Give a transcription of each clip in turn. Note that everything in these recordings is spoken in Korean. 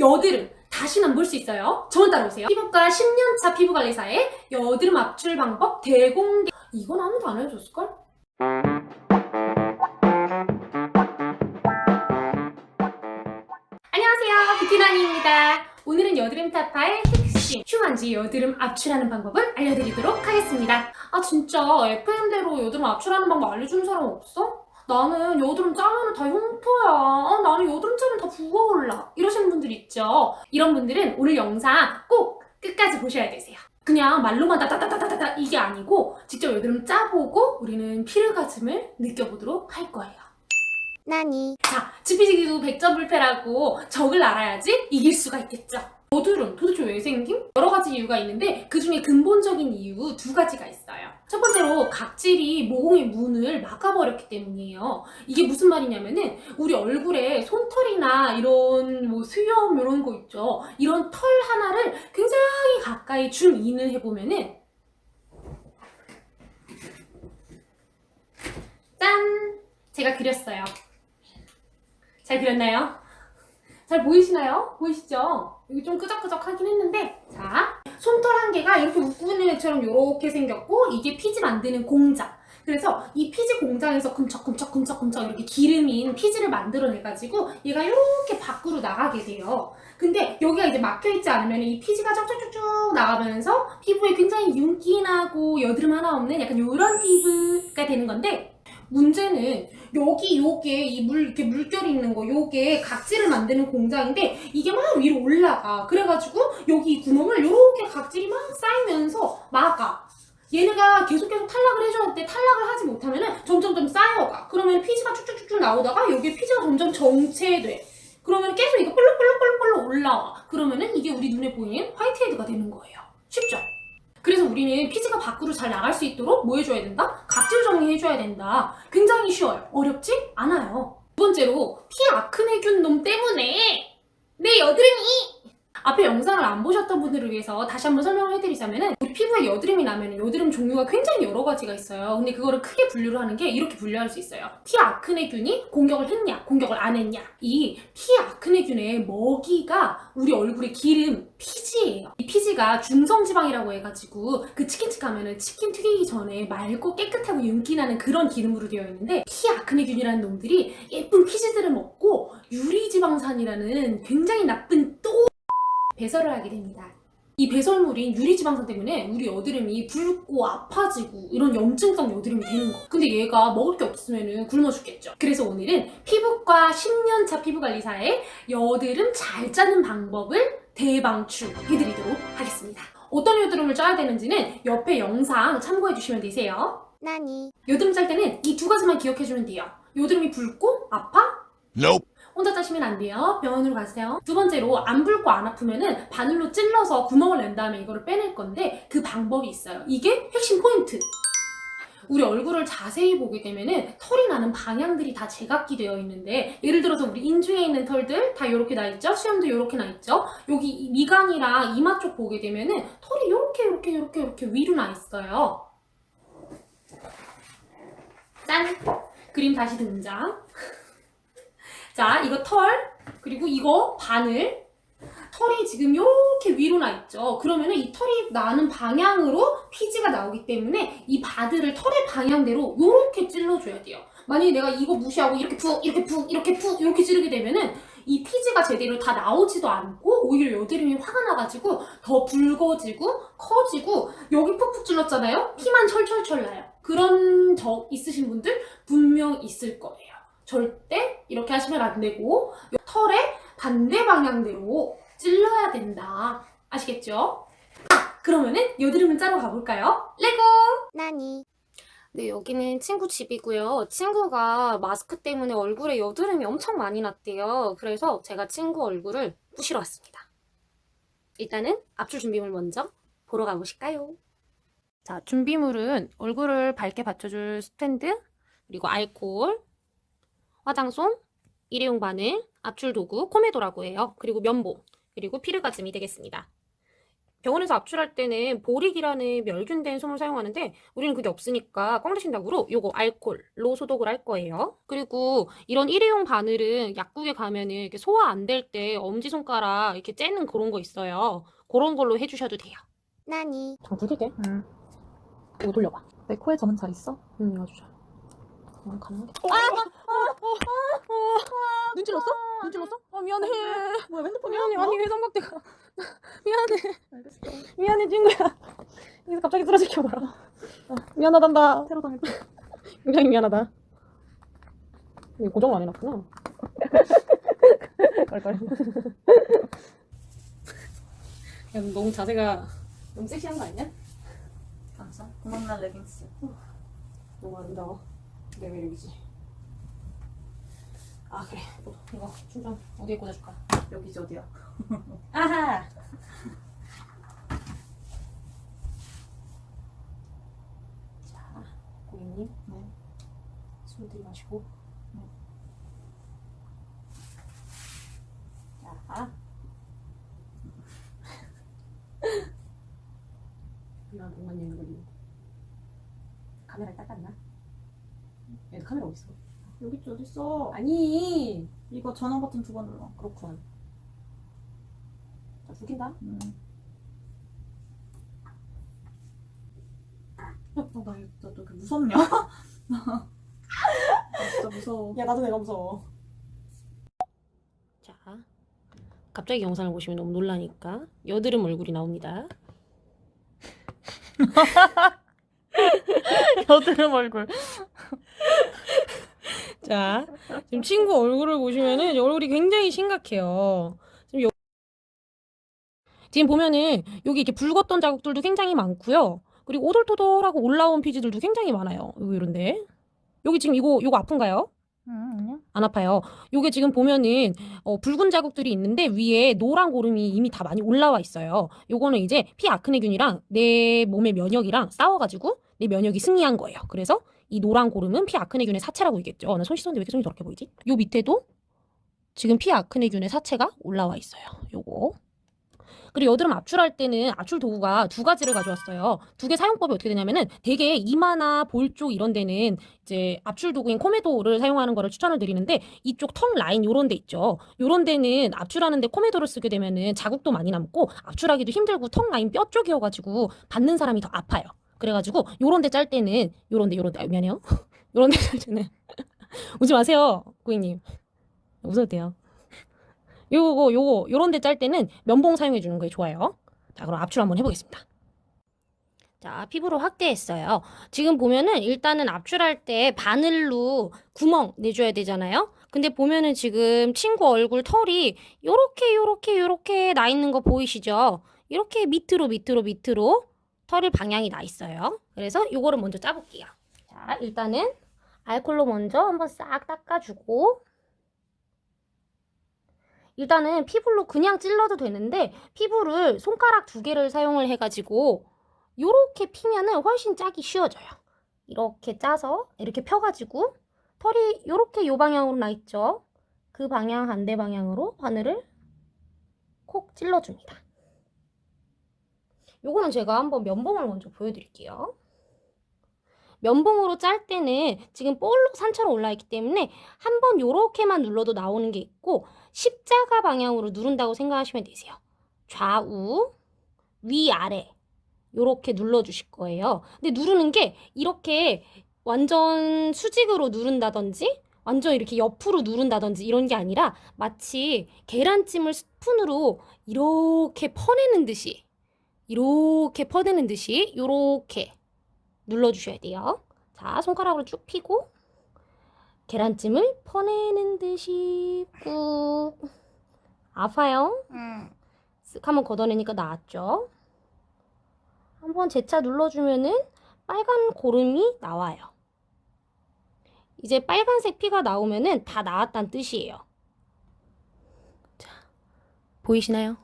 여드름 다시는 안볼수 있어요. 저만 따라오세요. 피부과 10년차 피부관리사의 여드름 압출 방법 대공개. 이건 아무도 안 알려줬을걸? 안녕하세요. 뷰티나니입니다. 오늘은 여드름 타파의 핵심 휴먼지 여드름 압출하는 방법을 알려드리도록 하겠습니다. 아 진짜 FM대로 여드름 압출하는 방법 알려주는 사람 없어? 나는 여드름 짜면 다 흉터야. 아, 나는 여드름 짜면 다 부어올라. 이러시는 분들 있죠. 이런 분들은 오늘 영상 꼭 끝까지 보셔야 되세요. 그냥 말로만 다다다다다다 이게 아니고 직접 여드름 짜보고 우리는 피르가즘을 느껴보도록 할 거예요. 나니 자, 지피지기도 백전불패라고 적을 알아야지 이길 수가 있겠죠. 여드름 도대체 왜 생김? 여러 가지 이유가 있는데 그 중에 근본적인 이유 두 가지가 있어요. 첫 번째로 각질이 모공의 문을 막아버렸기 때문이에요. 이게 무슨 말이냐면은 우리 얼굴에 손털이나 이런 뭐 수염 이런 거 있죠. 이런 털 하나를 굉장히 가까이 줌 인을 해보면은 짠! 제가 그렸어요. 잘 그렸나요? 잘 보이시나요? 보이시죠? 여기 좀 끄적끄적 하긴 했는데 자 한 개가 이렇게 웃고 있는 애처럼 이렇게 생겼고 이게 피지 만드는 공장. 그래서 이 피지 공장에서 큼척큼척큼척큼척 이렇게 기름인 피지를 만들어내가지고 얘가 이렇게 밖으로 나가게 돼요. 근데 여기가 이제 막혀있지 않으면 이 피지가 쭉쭉쭉쭉 나가면서 피부에 굉장히 윤기 나고 여드름 하나 없는 약간 이런 피부가 되는 건데 문제는 여기 요게 이 물 이렇게 물결이 있는 거 요게 각질을 만드는 공장인데 이게 막 위로 올라가. 그래가지고 여기 이 구멍을 요렇게 각질이 막 쌓이면서 막아. 얘네가 계속 계속 탈락을 돼. 탈락을 하지 못하면은 점점점 쌓여가. 그러면 피지가 쭉쭉쭉쭉 나오다가 여기 피지가 점점 정체돼. 그러면 계속 이거 볼록볼록볼록 올라와. 그러면은 이게 우리 눈에 보이는 화이트헤드가 되는 거예요. 쉽죠? 그래서 우리는 피지가 밖으로 잘 나갈 수 있도록 뭐 해줘야 된다? 각질 정리해줘야 된다. 굉장히 쉬워요. 어렵지 않아요. 두 번째로 피 아크네균 놈 때문에 내 여드름이 앞에 영상을 안 보셨던 분들을 위해서 다시 한번 설명을 해드리자면은 피부에 여드름이 나면 여드름 종류가 굉장히 여러 가지가 있어요. 근데 그거를 크게 분류를 하는 게 이렇게 분류할 수 있어요. 티 아크네균이 공격을 했냐, 공격을 안 했냐. 이티 아크네균의 먹이가 우리 얼굴의 기름, 피지예요. 이 피지가 중성지방이라고 해가지고 그 치킨집 가면은 치킨 튀기기 전에 맑고 깨끗하고 윤기 나는 그런 기름으로 되어 있는데 티 아크네균이라는 놈들이 예쁜 피지들을 먹고 유리지방산이라는 굉장히 나쁜 또 배설을 하게 됩니다. 이 배설물인 유리지방산 때문에 우리 여드름이 붉고 아파지고 이런 염증성 여드름이 되는 거. 근데 얘가 먹을 게 없으면 굶어 죽겠죠. 그래서 오늘은 피부과 10년차 피부관리사의 여드름 잘 짜는 방법을 대방출 해드리도록 하겠습니다. 어떤 여드름을 짜야 되는지는 옆에 영상 참고해 주시면 되세요. 나니 여드름 짤 때는 이 두 가지만 기억해 주면 돼요. 여드름이 붉고 아파? Nope. 혼자 짜시면 안 돼요. 병원으로 가세요. 두 번째로 안 붉고 안 아프면은 바늘로 찔러서 구멍을 낸 다음에 이거를 빼낼 건데 그 방법이 있어요. 이게 핵심 포인트. 우리 얼굴을 자세히 보게 되면은 털이 나는 방향들이 다 제각기 되어 있는데 예를 들어서 우리 인중에 있는 털들 다 이렇게 나 있죠? 수염도 이렇게 나 있죠? 여기 이 미간이랑 이마 쪽 보게 되면은 털이 이렇게 이렇게 이렇게 이렇게 위로 나 있어요. 짠! 그림 다시 등장. 자, 이거 털, 그리고 이거 바늘. 털이 지금 이렇게 위로 나 있죠. 그러면은 이 털이 나는 방향으로 피지가 나오기 때문에 이 바늘을 털의 방향대로 이렇게 찔러줘야 돼요. 만약에 내가 이거 무시하고 이렇게 푹, 이렇게 푹, 이렇게 푹, 이렇게 찌르게 되면은 이 피지가 제대로 다 나오지도 않고 오히려 여드름이 화가 나가지고 더 붉어지고 커지고 여기 푹푹 찔렀잖아요? 피만 철철철 나요. 그런 적 있으신 분들 분명 있을 거예요. 절대 이렇게 하시면 안 되고 털의 반대 방향대로 찔러야 된다. 아시겠죠? 자, 그러면은 여드름을 짜러 가볼까요? 레고! 나니 네, 여기는 친구 집이고요. 친구가 마스크 때문에 얼굴에 여드름이 엄청 많이 났대요. 그래서 제가 친구 얼굴을 부시러 왔습니다. 일단은 압출 준비물 먼저 보러 가보실까요? 자, 준비물은 얼굴을 밝게 받쳐줄 스탠드, 그리고 알코올, 화장솜, 일회용 바늘, 압출 도구, 코메도라고 해요. 그리고 면봉, 그리고 피르가즘이 되겠습니다. 병원에서 압출할 때는 보릭이라는 멸균된 솜을 사용하는데 우리는 그게 없으니까 꽝 대신 닭으로 요거 알콜로 소독을 할 거예요. 그리고 이런 일회용 바늘은 약국에 가면은 이렇게 소화 안 될 때 엄지손가락 이렇게 째는 그런 거 있어요. 그런 걸로 해주셔도 돼요. 나니 장 두들게. 응. 이거 돌려봐. 내 코에 점은 잘 있어? 응, 이거 주자. 어, 가능하게. 눈 찔렀어? 눈 찔렀어? 아, 미안해. 뭐야 핸드폰이 미안해. 아니, 회전박대가. 미안해. 알겠어. 미안해, 친구야. 여기서 갑자기 쓰러질 켜봐라. 아, 미안하단다. 테러 당했다. 굉장히 미안하다. 이거 고정을 안 해놨구나. 깔깔. 야, 너무 자세가 너무 섹시한 거 아니야? 감사. 구멍난 레깅스. 너무 아름다워. 내 매력이지. 아 그래. 또 이거 충전 어디에 꽂아줄까? 여기지 어디야? 아하. 자, 고객님. 네. 숨 들이마시고. 네. 자. 이런 동만 여행 걸리고. 카메라를 닦았나? 얘 카메라 어디 있어? 여기 있지 어디 있어? 아니. 이거 전원 버튼 두 번 눌러. 그렇군. 자, 죽인다. 음. 어, 나 진짜 또 이렇게 무섭냐? 나 진짜 무서워. 야, 나도 내가 무서워. 자, 갑자기 영상을 보시면 너무 놀라니까 여드름 얼굴이 나옵니다. 여드름 얼굴. 자, 지금 친구 얼굴을 보시면은 얼굴이 굉장히 심각해요. 지금, 여... 지금 보면은 여기 이렇게 붉었던 자국들도 굉장히 많고요. 그리고 오돌토돌하고 올라온 피지들도 굉장히 많아요. 여기 이런데. 여기 지금 이거 이거 아픈가요? 응? 안 아파요. 요게 지금 보면은 어, 붉은 자국들이 있는데 위에 노란 고름이 이미 다 많이 올라와 있어요. 요거는 이제 피 아크네균이랑 내 몸의 면역이랑 싸워가지고 내 면역이 승리한 거예요. 그래서 이 노란 고름은 피 아크네균의 사체라고 얘기했죠. 나손 씻었는데 왜 이렇게 손이 더럽게 보이지? 요 밑에도 지금 피 아크네균의 사체가 올라와 있어요. 요거. 그리고 여드름 압출할 때는 압출 도구가 두 가지를 가져왔어요. 두 개 사용법이 어떻게 되냐면은 되게 이마나 볼 쪽 이런 데는 이제 압출 도구인 코메도를 사용하는 거를 추천을 드리는데 이쪽 턱 라인 요런 데 있죠. 요런 데는 압출하는데 코메도를 쓰게 되면은 자국도 많이 남고 압출하기도 힘들고 턱 라인 뼈 쪽이어가지고 받는 사람이 더 아파요. 그래가지고 요런 데 짤 때는 요런 데 요런 데 아, 미안해요. 요런 데 짤 때는 웃지 마세요 고객님. 웃어도 돼요. 요거 요거 요런 데 짤 때는 면봉 사용해 주는 게 좋아요. 자, 그럼 압출 한번 해보겠습니다. 자, 피부로 확대했어요. 지금 보면은 일단은 압출할 때 바늘로 구멍 내줘야 되잖아요. 근데 보면은 지금 친구 얼굴 털이 요렇게 요렇게 요렇게 나 있는 거 보이시죠? 이렇게 밑으로 밑으로 밑으로 털을 방향이 나 있어요. 그래서 요거를 먼저 짜볼게요. 자, 일단은 알콜로 먼저 한번 싹 닦아주고 일단은 피부로 그냥 찔러도 되는데 피부를 손가락 두 개를 사용을 해가지고 요렇게 피면은 훨씬 짜기 쉬워져요. 이렇게 짜서 이렇게 펴가지고 털이 요렇게 요 방향으로 나 있죠. 그 방향 반대 방향으로 바늘을 콕 찔러줍니다. 요거는 제가 한번 면봉을 먼저 보여드릴게요. 면봉으로 짤 때는 지금 볼록 산처럼 올라있기 때문에 한 번 요렇게만 눌러도 나오는 게 있고 십자가 방향으로 누른다고 생각하시면 되세요. 좌우, 위아래 요렇게 눌러주실 거예요. 근데 누르는 게 이렇게 완전 수직으로 누른다든지 완전 이렇게 옆으로 누른다든지 이런 게 아니라 마치 계란찜을 스푼으로 이렇게 퍼내는 듯이 이렇게 퍼내는 듯이 요렇게 눌러주셔야 돼요. 자, 손가락으로 쭉 펴고 계란찜을 퍼내는 듯이 꾹 아파요? 응. 쓱 한번 걷어내니까 나았죠? 한번 재차 눌러주면은 빨간 고름이 나와요. 이제 빨간색 피가 나오면은 다 나았다는 뜻이에요. 자, 보이시나요?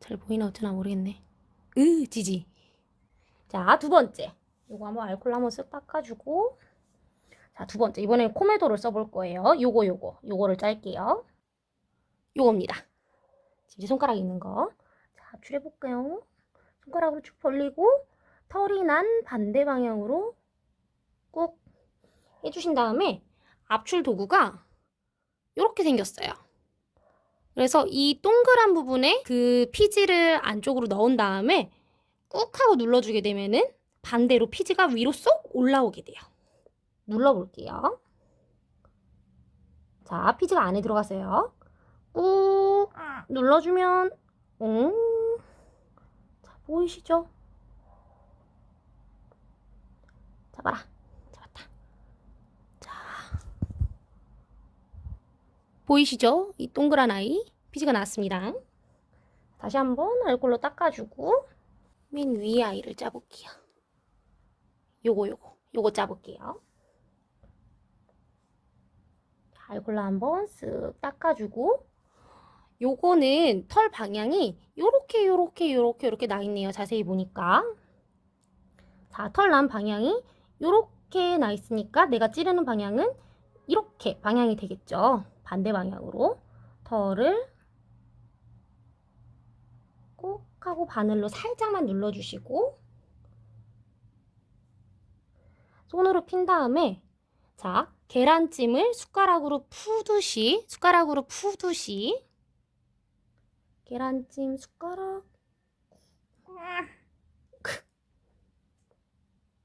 잘 보이나 어쩌나 모르겠네. 으, 지지. 자, 두 번째. 요거 한번 알콜 한번 쓱 닦아주고. 자, 두 번째. 이번엔 코메도를 써볼 거예요. 요거, 요거. 요거를 짤게요. 요겁니다. 지금 제 손가락에 있는 거. 자, 압출해볼까요? 손가락으로 쭉 벌리고 털이 난 반대 방향으로 꾹 해주신 다음에 압출 도구가 이렇게 생겼어요. 그래서 이 동그란 부분에 그 피지를 안쪽으로 넣은 다음에 꾹 하고 눌러주게 되면은 반대로 피지가 위로 쏙 올라오게 돼요. 눌러볼게요. 자, 피지가 안에 들어갔어요. 꾹 눌러주면, 음, 자, 보이시죠? 잡아라. 잡았다. 자, 보이시죠? 이 동그란 아이 피지가 나왔습니다. 다시 한번 알콜로 닦아주고 맨 위에 아이를 짜볼게요. 요거 요거 요거 짜볼게요. 알콜로 한번 쓱 닦아주고 요거는 털 방향이 요렇게 요렇게 요렇게 요렇게 나 있네요. 자세히 보니까 자, 털 난 방향이 요렇게 나 있으니까 내가 찌르는 방향은 이렇게 방향이 되겠죠. 반대 방향으로 털을 꼭 하고 바늘로 살짝만 눌러주시고 손으로 핀 다음에 자 계란찜을 숟가락으로 푸듯이 숟가락으로 푸듯이 계란찜 숟가락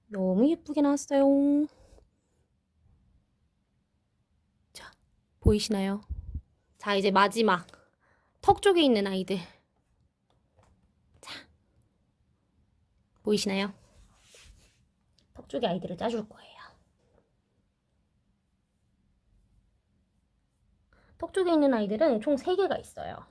너무 예쁘게 나왔어요. 자, 보이시나요? 자, 이제 마지막. 턱 쪽에 있는 아이들. 자, 보이시나요? 턱 쪽에 아이들을 짜줄 거예요. 턱 쪽에 있는 아이들은 총 3개가 있어요.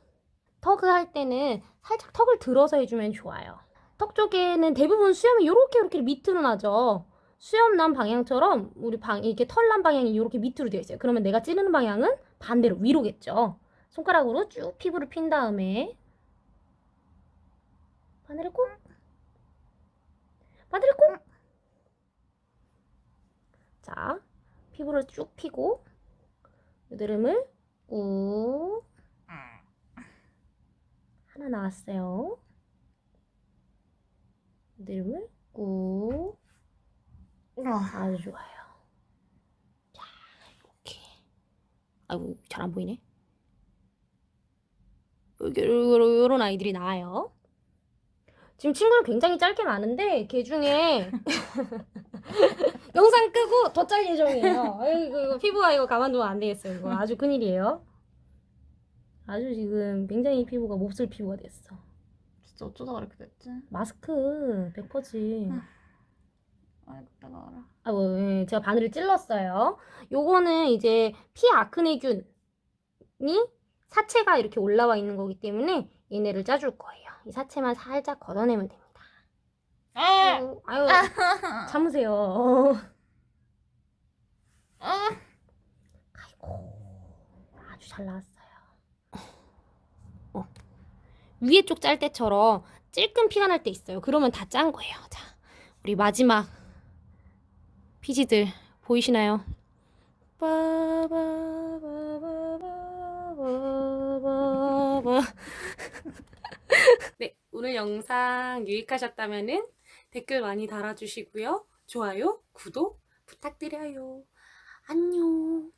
턱을 할 때는 살짝 턱을 들어서 해주면 좋아요. 턱 쪽에는 대부분 수염이 이렇게 이렇게 밑으로 나죠. 수염 난 방향처럼 우리 방 이렇게 털 난 방향이 이렇게 밑으로 되어 있어요. 그러면 내가 찌르는 방향은 반대로 위로겠죠. 손가락으로 쭉 피부를 핀 다음에 바늘을 꼭 바늘을 꼭 자, 피부를 쭉 피고 여드름을 꾹 하나 나왔어요. 여드름을 꾹 아주 좋아요. 자, 이렇게. 아이고, 잘 안 보이네. 요런 아이들이 나와요. 지금 친구는 굉장히 짧게 많은데, 걔 중에 영상 끄고 더 짤 예정이에요. 아이고, 이거 피부가 이거 가만두면 안 되겠어요. 이거 아주 큰일이에요. 아주 지금 굉장히 피부가 몹쓸 피부가 됐어. 진짜 어쩌다 그렇게 됐지? 마스크 100%지. 아이고 따가워라. 아, 뭐, 예, 제가 바늘을 찔렀어요. 요거는 이제 피 아크네균이 사체가 이렇게 올라와 있는 거기 때문에 얘네를 짜줄 거예요. 이 사체만 살짝 걷어내면 됩니다. 아유, 아유 참으세요. 아이고, 아주 잘 나왔어요. 어. 위에 쪽 짤 때처럼 찔끔 피가 날 때 있어요. 그러면 다 짠 거예요. 자, 우리 마지막 피지들 보이시나요? 네, 오늘 영상 유익하셨다면 댓글 많이 달아주시고요. 좋아요, 구독 부탁드려요. 안녕.